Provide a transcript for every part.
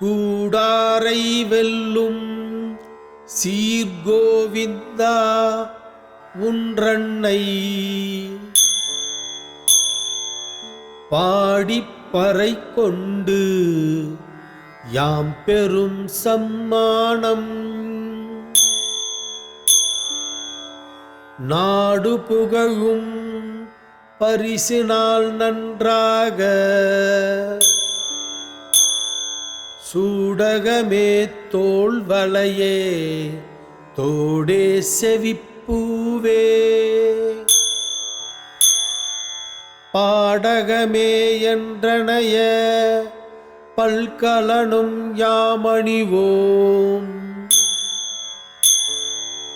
கூடாரை வெல்லும் சீர்கோவிந்தா உன்றன்னை. பாடிப்பறை கொண்டு யாம் பெரும் சம்மானம். நாடு புகழும் பரிசினால் நன்றாக சூடகமே தோல் வளையே தோடே செவிப்பூவே. பாடகமே என்றனைய பல்கலனும் யாமணிவோம்.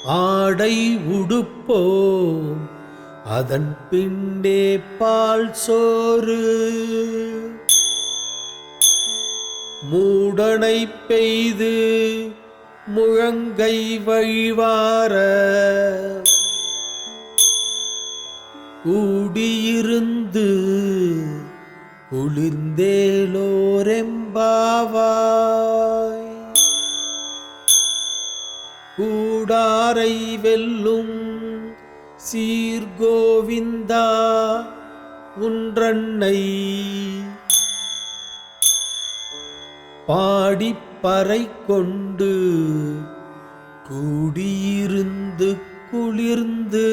ஆடை உடுப்போம் அதன் பின்னே பால் சோறு. மூடனை பெய்து முழங்கை வழிவார. கூடியிருந்து குளிர்ந்தேலோரெம்பாவாய். கூடாரை வெல்லும் சீர்கோவிந்தா உன்றன்னை பாடிப்பறை கொண்டு கூடியிருந்து குளிர்ந்து